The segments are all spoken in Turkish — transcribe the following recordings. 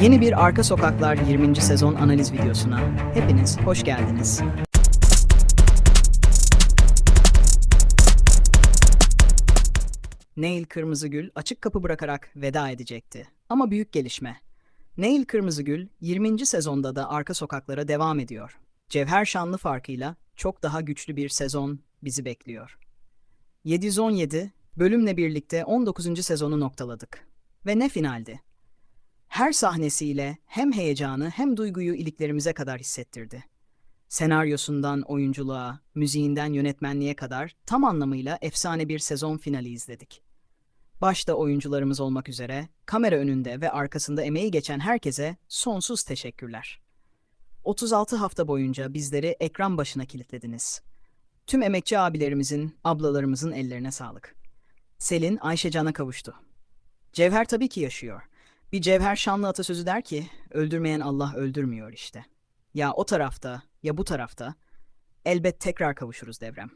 Yeni bir Arka Sokaklar 20. sezon analiz videosuna hepiniz hoş geldiniz. Neil Kırmızıgül açık kapı bırakarak veda edecekti. Ama büyük gelişme. Neil Kırmızıgül 20. sezonda da Arka Sokaklara devam ediyor. Cevher Şanlı farkıyla çok daha güçlü bir sezon bizi bekliyor. 717 bölümle birlikte 19. sezonu noktaladık. Ve ne finaldi? Her sahnesiyle hem heyecanı hem duyguyu iliklerimize kadar hissettirdi. Senaryosundan oyunculuğa, müziğinden yönetmenliğe kadar tam anlamıyla efsane bir sezon finali izledik. Başta oyuncularımız olmak üzere kamera önünde ve arkasında emeği geçen herkese sonsuz teşekkürler. 36 hafta boyunca bizleri ekran başına kilitlediniz. Tüm emekçi abilerimizin, ablalarımızın ellerine sağlık. Selin Ayşecan'a kavuştu. Cevher tabii ki yaşıyor. Bir Cevher Şanlı atasözü der ki, öldürmeyen Allah öldürmüyor işte. Ya o tarafta, ya bu tarafta, elbet tekrar kavuşuruz devrem.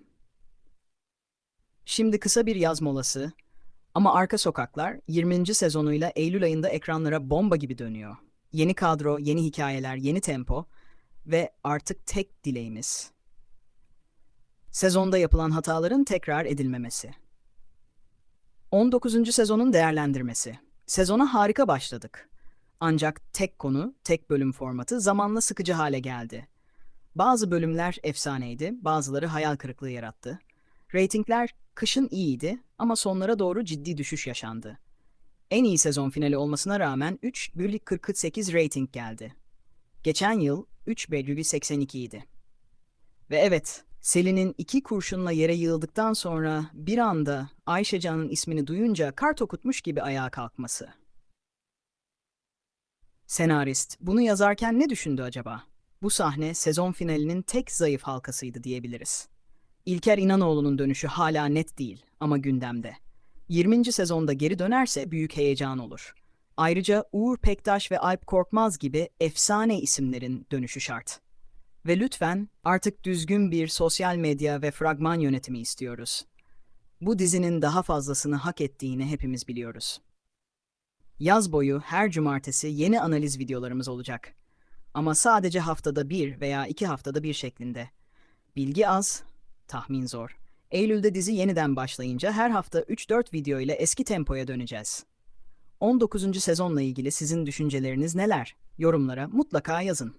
Şimdi kısa bir yaz molası ama Arka Sokaklar 20. sezonuyla Eylül ayında ekranlara bomba gibi dönüyor. Yeni kadro, yeni hikayeler, yeni tempo ve artık tek dileğimiz. Sezonda yapılan hataların tekrar edilmemesi. 19. sezonun değerlendirmesi. Sezona harika başladık. Ancak tek konu, tek bölüm formatı zamanla sıkıcı hale geldi. Bazı bölümler efsaneydi, bazıları hayal kırıklığı yarattı. Ratingler kışın iyiydi ama sonlara doğru ciddi düşüş yaşandı. En iyi sezon finali olmasına rağmen 3,48 rating geldi. Geçen yıl 3,82 idi. Ve evet, Selin'in iki kurşunla yere yığıldıktan sonra bir anda Ayşecan'ın ismini duyunca kart okutmuş gibi ayağa kalkması. Senarist bunu yazarken ne düşündü acaba? Bu sahne sezon finalinin tek zayıf halkasıydı diyebiliriz. İlker İnanoğlu'nun dönüşü hala net değil ama gündemde. 20. sezonda geri dönerse büyük heyecan olur. Ayrıca Uğur Pektaş ve Alp Korkmaz gibi efsane isimlerin dönüşü şart. Ve lütfen artık düzgün bir sosyal medya ve fragman yönetimi istiyoruz. Bu dizinin daha fazlasını hak ettiğini hepimiz biliyoruz. Yaz boyu her cumartesi yeni analiz videolarımız olacak. Ama sadece haftada bir veya iki haftada bir şeklinde. Bilgi az, tahmin zor. Eylül'de dizi yeniden başlayınca her hafta 3-4 video ile eski tempoya döneceğiz. 19. sezonla ilgili sizin düşünceleriniz neler? Yorumlara mutlaka yazın.